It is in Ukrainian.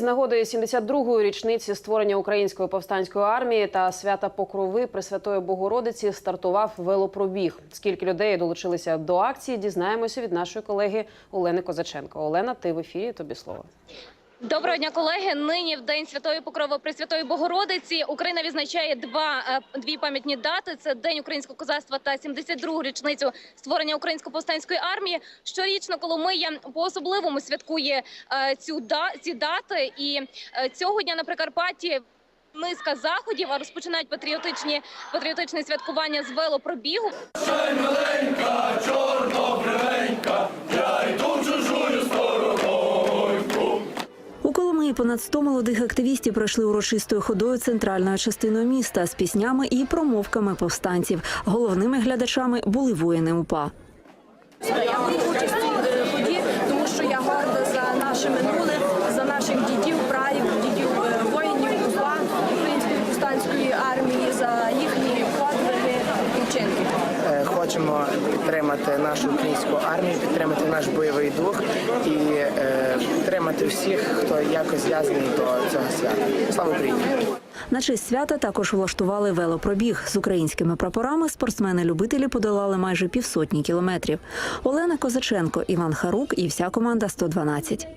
З нагоди 72-ї річниці створення української повстанської армії та свята Покрови Пресвятої Богородиці стартував велопробіг. Скільки людей долучилися до акції, дізнаємося від нашої колеги Олени Козаченко. Олена, ти в ефірі. Тобі слово. Доброго дня, колеги. Нині в день Святої Покрови Пресвятої Богородиці Україна відзначає два е, дві пам'ятні дати: це День українського козацтва та 72-гу річницю створення української повстанської армії. Щорічно Коломия по особливому святкує е, цю да ці дати. І е, цього дня на Прикарпатті. Низка заходів а розпочинають патріотичні патріотичне святкування з велопробігу. У Коломиї понад 100 молодих активістів пройшли урочистою ходою центральною частиною міста з піснями і промовками повстанців. Головними глядачами були воїни УПА. Я участь у цій ході, тому що я горда за наше минуле, за наших дідів, прадів, дідів е, воїнів УПА Української повстанської армії, за їхні подвиги і вчинки. Е, Хочемо підтримати нашу українську армію, підтримати наш бойовий дух і е, підтримати всіх, хто якось зв'язаний до цього свята. Слава Україні! На честь свята також влаштували велопробіг з українськими прапорами. Спортсмени-любителі подолали майже півсотні кілометрів. Олена Козаченко, Іван Харук і вся команда 112.